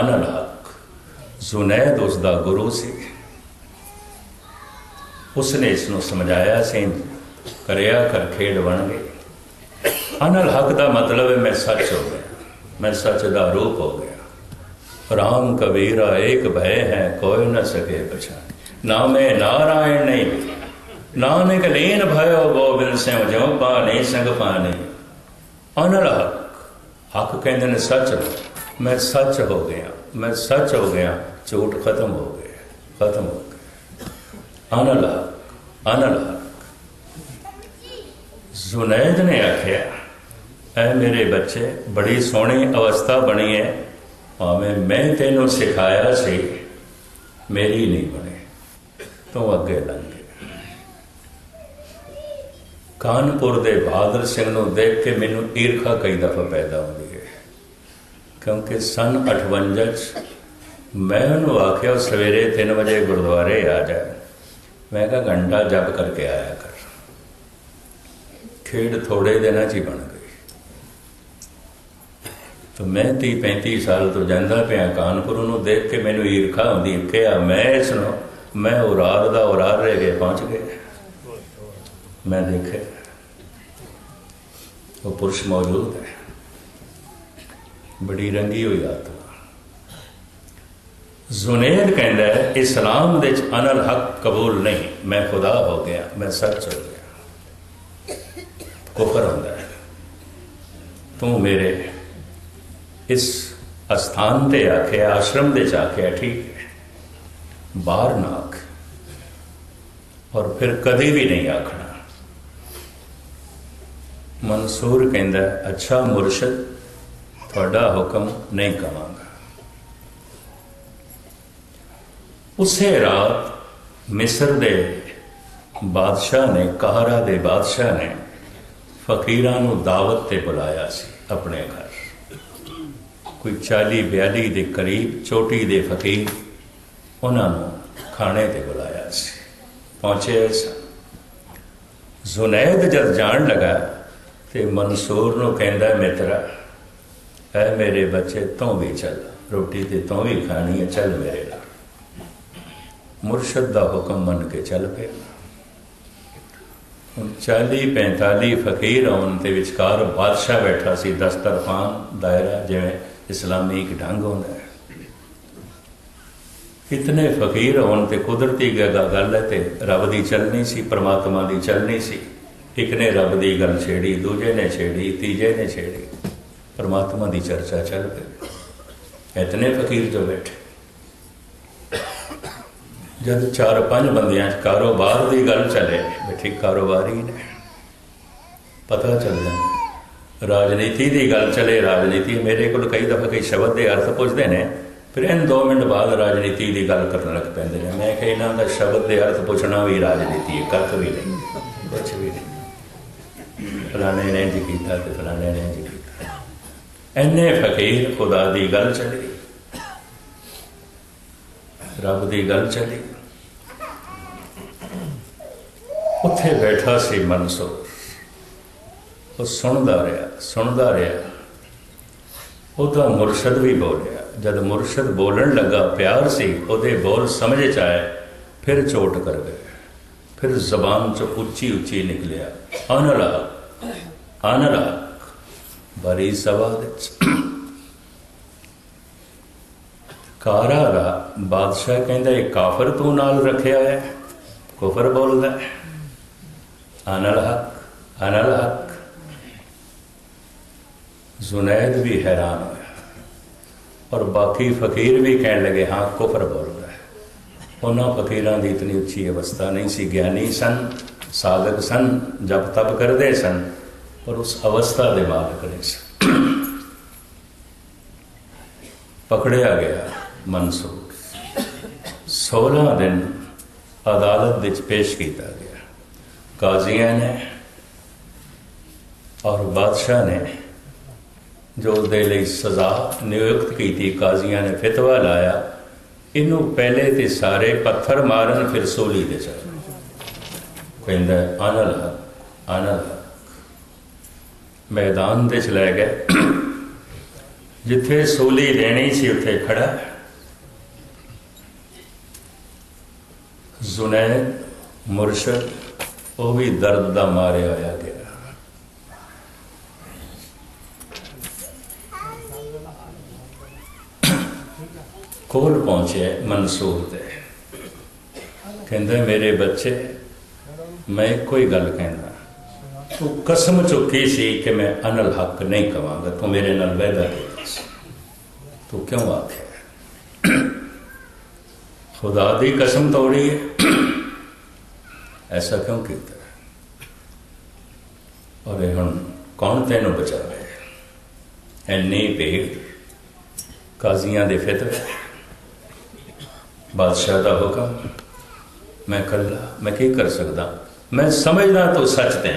ਅਨਲ ਹਕ ਜ਼ੁਨੈਦ ਉਸ ਦਾ ਗੁਰੂ ਸੀ। ਉਸਨੇ ਇਸ ਨੂੰ ਸਮਝਾਇਆ ਸੀ ਕਰਿਆ ਕਰ, ਖੇਡ ਬਣ ਗਏ। ਅਨਲ ਹਕ ਦਾ ਮਤਲਬ ਹੈ ਮੈਂ ਸੱਚ ਹੋ ਗਿਆ। ਮੈਂ ਸੱਚ ਦਾ ਰੂਪ ਹੋ ਗਿਆ। ਰਾਮ ਕਬੀਰਾ, ਏਕ ਭੈ ਹੈ, ਕੋਈ ਨਾ ਸਕੇ ਪਛਾਣ। ਨਾਮੇ ਨਾਰਾਇਣ ਨਹੀਂ। ਨਾਨਕ ਲੀਨ ਭਇਓ, ਗੋਬਿੰਦ ਸਿੰਘ ਜੋ ਪਾਣੀ ਸੰਗ ਪਾਣੀ। ਅਨਲ ਹਕ। ਹੱਕ ਕਹਿੰਦੇ ਨੇ ਸੱਚ ਮੈਂ ਸੱਚ ਹੋ ਗਿਆ। ਮੈਂ ਸੱਚ ਹੋ ਗਿਆ। ਝੂਠ ਖਤਮ ਹੋ ਗਿਆ। ਖਤਮ ਹੋ ਗਿਆ। ਅਨਲ ਹਕ। ਅਨਲ ਜ਼ੁਨੈਦ ਨੇ ਆਖਿਆ, ਐ ਮੇਰੇ ਬੱਚੇ, ਬੜੀ ਸੋਹਣੀ ਅਵਸਥਾ ਬਣੀ ਹੈ ਭਾਵੇਂ ਮੈਂ ਤੈਨੂੰ ਸਿਖਾਇਆ ਸੀ, ਮੇਰੀ ਨਹੀਂ ਬਣੀ। ਤੂੰ ਅੱਗੇ ਲੰਘ ਗਿਆ ਕਾਨਪੁਰ ਦੇ ਬਹਾਦਰ ਸਿੰਘ ਨੂੰ ਦੇਖ ਕੇ ਮੈਨੂੰ ਈਰਖਾ ਕਈ ਦਫਾ ਪੈਦਾ ਹੁੰਦੀ ਹੈ। ਕਿਉਂਕਿ ਸਨ 58 ਚ ਮੈਂ ਉਹਨੂੰ ਆਖਿਆ, ਸਵੇਰੇ 3 ਵਜੇ ਗੁਰਦੁਆਰੇ ਆ ਜਾ। ਮੈਂ ਕਿਹਾ ਘੰਟਾ ਜਪ ਕਰਕੇ ਆਇਆ ਕਰ। ਖੇਡ ਥੋੜੇ ਦਿਨਾਂ ਚ ਹੀ ਬਣ ਗਈ। ਤਾਂ ਮੈਂ 30 35 ਸਾਲ ਤੋਂ ਜਾਂਦਾ ਪਿਆ ਕਾਨਪੁਰ ਨੂੰ ਦੇਖ ਕੇ ਮੈਨੂੰ ਈਰਖਾ ਹੁੰਦੀ ਕਿਹਾ, ਮੈਂ ਇਸ ਨੂੰ ਮੈਂ ਉਰਾਦ ਦਾ ਉਰਾਰ ਰਹਿ ਕੇ ਪਹੁੰਚ ਗਏ ਮੈਂ ਦੇਖਿਆ, ਉਹ ਪੁਰਸ਼ ਮੌਜੂਦ ਹੈ। ਬੜੀ ਰੰਗੀ ਹੋਈ ਆਤਮਾ। ਜ਼ੁਨੈਦ ਕਹਿੰਦਾ ਹੈ, ਇਸਲਾਮ ਦੇ ਵਿੱਚ ਅਨਲ ਹੱਕ ਕਬੂਲ ਨਹੀਂ। ਮੈਂ ਖੁਦਾ ਹੋ ਗਿਆ, ਮੈਂ ਸੱਚ ਹੋ ਗਿਆ। ਕੁਫਰ ਹੁੰਦਾ ਹੈ। ਤੂੰ ਮੇਰੇ ਇਸ ਅਸਥਾਨ ਤੇ ਆਖਿਆ, ਆਸ਼ਰਮ ਦੇ ਜਾ ਕੇ ਠੀਕ ਹੈ। ਬਾਹਰ ਨਾ ਆਖ। ਔਰ ਫਿਰ ਕਦੇ ਵੀ ਨਹੀਂ ਆਖਣਾ। ਮਨਸੂਰ ਕਹਿੰਦਾ, ਅੱਛਾ ਮੁਰਸ਼ਦ, ਤੁਹਾਡਾ ਹੁਕਮ ਨਹੀਂ ਕਵਾਂਗਾ। ਉਸੇ ਰਾਤ ਮਿਸਰ ਦੇ ਬਾਦਸ਼ਾਹ ਨੇ, ਕਹਾਰਾ ਦੇ ਬਾਦਸ਼ਾਹ ਨੇ ਫਕੀਰਾਂ ਨੂੰ ਦਾਵਤ ਤੇ ਬੁਲਾਇਆ ਸੀ ਆਪਣੇ ਘਰ। ਕੋਈ 40 42 ਦੇ ਕਰੀਬ ਚੋਟੀ ਦੇ ਫਕੀਰ ਉਹਨਾਂ ਨੂੰ ਖਾਣੇ ਤੇ ਬੁਲਾਇਆ ਸੀ। ਪਹੁੰਚੇ ਜ਼ੁਨੈਦ ਜਦ ਜਾਣ ਲਗਾ ਤੇ ਮਨਸੂਰ ਨੂੰ ਕਹਿੰਦਾ, ਮਿੱਤਰਾ, ਐ ਮੇਰੇ ਬੱਚੇ, ਤੂੰ ਵੀ ਚੱਲ, ਰੋਟੀ ਤੇ ਤੂੰ ਵੀ ਖਾਣੀ ਹੈ, ਚੱਲ ਮੇਰੇ ਮੁਰਸ਼ਦ ਦਾ ਹੁਕਮ ਮੰਨ ਕੇ ਚੱਲ ਪਿਆ 40 45 ਫਕੀਰ ਆਉਣ ਤੇ ਵਿਚਕਾਰ ਬਾਦਸ਼ਾਹ ਬੈਠਾ ਸੀ ਦਸਤਰਖਾਨ ਦਾਇਰਾ, ਜਿਵੇਂ ਇਸਲਾਮੀ ਇੱਕ ਢੰਗ ਹੁੰਦਾ ਹੈ। ਇਤਨੇ ਫਕੀਰ ਹੋਣ ਤੇ ਕੁਦਰਤੀ ਗੱਲ ਹੈ ਤੇ ਰੱਬ ਦੀ ਚੱਲਣੀ ਸੀ, ਪ੍ਰਮਾਤਮਾ ਦੀ ਚੱਲਣੀ ਸੀ। ਇੱਕ ਨੇ ਰੱਬ ਦੀ ਗੱਲ ਛੇੜੀ, ਦੂਜੇ ਨੇ ਛੇੜੀ, ਤੀਜੇ ਨੇ ਛੇੜੀ। ਪ੍ਰਮਾਤਮਾ ਦੀ ਚਰਚਾ ਚੱਲ ਪਈ। ਇਤਨੇ ਫਕੀਰ ਜੋ ਬੈਠੇ। ਜਦ ਚਾਰ ਪੰਜ ਬੰਦਿਆਂ 'ਚ ਕਾਰੋਬਾਰ ਦੀ ਗੱਲ ਚੱਲੇ ਬੈਠੇ ਕਾਰੋਬਾਰੀ ਨੇ। ਪਤਾ ਚੱਲ ਜਾਂਦਾ ਰਾਜਨੀਤੀ ਦੀ ਗੱਲ ਚੱਲੇ, ਰਾਜਨੀਤੀ ਮੇਰੇ ਕੋਲ ਕਈ ਦਫਾ ਕਈ ਸ਼ਬਦ ਦੇ ਅਰਥ ਪੁੱਛਦੇ ਨੇ, ਫਿਰ ਇਹ 2 ਮਿੰਟ ਬਾਅਦ ਰਾਜਨੀਤੀ ਦੀ ਗੱਲ ਕਰਨ ਲੱਗ ਪੈਂਦੇ ਨੇ। ਮੈਂ ਕਿਹਾ ਇਹਨਾਂ ਦਾ ਸ਼ਬਦ ਦੇ ਅਰਥ ਪੁੱਛਣਾ ਵੀ ਰਾਜਨੀਤੀ ਹੈ, ਕੱਖ ਵੀ ਨਹੀਂ ਕੁਝ ਵੀ ਨਹੀਂ। ਫਲਾਣੇ ਨੇ ਜੀ ਕੀਤਾ ਤੇ ਫਲਾਣੇ ਨੇ ਜੀ ਕੀਤਾ। ਐਨੇ ਫਕੀਰ ਖੁਦਾ ਦੀ ਗੱਲ ਚੱਲੀ। ਰੱਬ ਦੀ ਗੱਲ ਚੱਲੀ। ਉੱਥੇ ਬੈਠਾ ਸੀ ਮਨਸੂਰ ਉਹ ਸੁਣਦਾ ਰਿਹਾ ਸੁਣਦਾ ਰਿਹਾ। ਉਹਦਾ ਮੁਰਸ਼ਦ ਵੀ ਬੋਲਿਆ। ਜਦ ਮੁਰਸ਼ਦ ਬੋਲਣ ਲੱਗਾ, ਪਿਆਰ ਸੀ, ਉਹਦੇ ਬੋਲ ਸਮਝ ਚ ਆਏ, ਫਿਰ ਚੋਟ ਕਰ ਗਏ। ਫਿਰ ਜ਼ਬਾਨ ਚ ਉੱਚੀ ਉੱਚੀ ਨਿਕਲਿਆ ਅਨਲਾ ਅਨਲਾ ਬਰੀ ਸਵਾਦ ਕਾਰਾ ਦਾ ਬਾਦਸ਼ਾਹ ਕਹਿੰਦਾ ਇਹ ਕਾਫਰ ਤੂੰ ਨਾਲ ਰੱਖਿਆ ਹੈ? ਕੁਫਰ ਬੋਲਦਾ ਅਨਲ ਹਕ ਅਨਲ ਹਕ। ਜ਼ੁਨੈਦ ਵੀ ਹੈਰਾਨ ਹੋਇਆ। ਔਰ ਬਾਕੀ ਫਕੀਰ ਵੀ ਕਹਿਣ ਲੱਗੇ, ਹਾਂ, ਕੁਫਰ ਬੋਲਦਾ ਉਹਨਾਂ ਫਕੀਰਾਂ ਦੀ ਇਤਨੀ ਉੱਚੀ ਅਵਸਥਾ ਨਹੀਂ ਸੀ। ਗਿਆਨੀ ਸਨ, ਸਾਧਕ ਸਨ, ਜਪ ਤਪ ਕਰਦੇ ਸਨ, ਪਰ ਉਸ ਅਵਸਥਾ ਦੇ ਮਾਲਕ ਨਹੀਂ ਸਨ। ਪਕੜਿਆ ਗਿਆ। ਮਨਸੂਰ 16 ਦਿਨ ਅਦਾਲਤ ਵਿੱਚ ਪੇਸ਼ ਕੀਤਾ ਗਿਆ। ਕਾਜ਼ੀਆਂ ਨੇ ਔਰ ਬਾਦਸ਼ਾਹ ਨੇ ਜੋ ਦੇ ਲਈ ਸਜ਼ਾ ਨਿਯੁਕਤ ਕੀਤੀ, ਕਾਜ਼ੀਆਂ ਨੇ ਫਤਵਾ ਲਾਇਆ, ਇਹਨੂੰ ਪਹਿਲੇ ਤੇ ਸਾਰੇ ਪੱਥਰ ਮਾਰਨ ਫਿਰ ਸੋਲੀ ਦੇ ਚੜ ਕਹਿੰਦਾ ਅਨਲ ਅਨਲ ਮੈਦਾਨ ਦੇ ਚ ਲੈ ਗਏ ਜਿੱਥੇ ਸੋਲੀ ਲੈਣੀ ਸੀ, ਉੱਥੇ ਖੜਾ ਜ਼ੁਨੈਦ ਮੁਰਸ਼ਦ, ਉਹ ਵੀ ਦਰਦ ਦਾ ਮਾਰਿਆ ਹੋਇਆ ਗਿਆ। ਕੋਲ ਪਹੁੰਚਿਆ ਮਨਸੂਰ ਤੇ। ਕਹਿੰਦੇ, ਮੇਰੇ ਬੱਚੇ, ਮੈਂ ਕੋਈ ਗੱਲ ਕਹਿੰਦਾ। ਤੂੰ ਕਸਮ ਚੁੱਕੀ ਸੀ ਕਿ ਮੈਂ ਅਨਲ ਹੱਕ ਨਹੀਂ ਕਵਾਂਗਾ। ਤੂੰ ਮੇਰੇ ਨਾਲ ਵਾਅਦਾ ਕੀਤਾ ਸੀ। ਤੂੰ ਕਿਉਂ ਆਖਿਆ? ਖੁਦਾ ਦੀ ਕਸਮ ਤੋੜੀ ਹੈ ਐਸਾ ਕਿਉਂ ਕੀਤਾ ਔਰ ਹੁਣ ਕੌਣ ਤੈਨੂੰ ਬਚਾਵੇ ਐਨੀ ਭੀੜ ਕਾਜ਼ੀਆਂ ਦੇ ਫਿਤਰ ਬਾਦਸ਼ਾਹ ਦਾ ਹੁਕਮ ਮੈਂ ਕੱਲਾ ਮੈਂ ਕੀ ਕਰ ਸਕਦਾ ਮੈਂ ਸਮਝਦਾ ਤੂੰ ਸੱਚ ਤੇ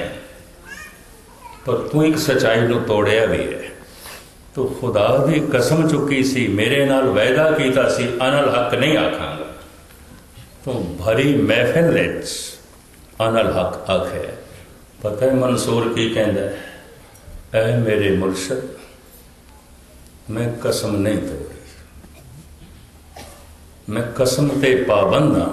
ਪਰ ਤੂੰ ਇੱਕ ਸਚਾਈ ਨੂੰ ਤੋੜਿਆ ਵੀ ਹੈ ਤੂੰ ਖੁਦਾ ਦੀ ਕਸਮ ਚੁੱਕੀ ਸੀ ਮੇਰੇ ਨਾਲ ਵਾਅਦਾ ਕੀਤਾ ਸੀ ਅਨਲ ਹੱਕ ਨਹੀਂ ਆਖਾਂਗਾ ਤੂੰ ਭਰੀ ਮਹਿਫਿਲ ਵਿੱਚ ਅਨਲ ਹੱਕ ਆਖੇ ਪਤਾ ਹੈ ਮਨਸੂਰ ਕੀ ਕਹਿੰਦਾ ਐ ਮੇਰੇ ਮੁਰਸ਼ਦ ਮੈਂ ਕਸਮ ਨਹੀਂ ਤੋੜੀ ਮੈਂ ਕਸਮ ਤੇ ਪਾਬੰਦ ਹਾਂ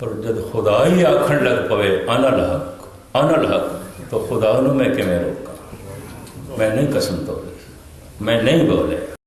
ਪਰ ਜਦ ਖੁਦਾ ਹੀ ਆਖਣ ਲੱਗ ਪਵੇ ਅਨਲ ਹੱਕ ਅਨਲ ਹੱਕ ਤਾਂ ਖੁਦਾ ਨੂੰ ਮੈਂ ਕਿਵੇਂ ਰੋਕਾਂ ਮੈਂ ਨਹੀਂ ਕਸਮ ਤੋੜੀ ਮੈਂ ਨਹੀਂ ਬੋਲੇ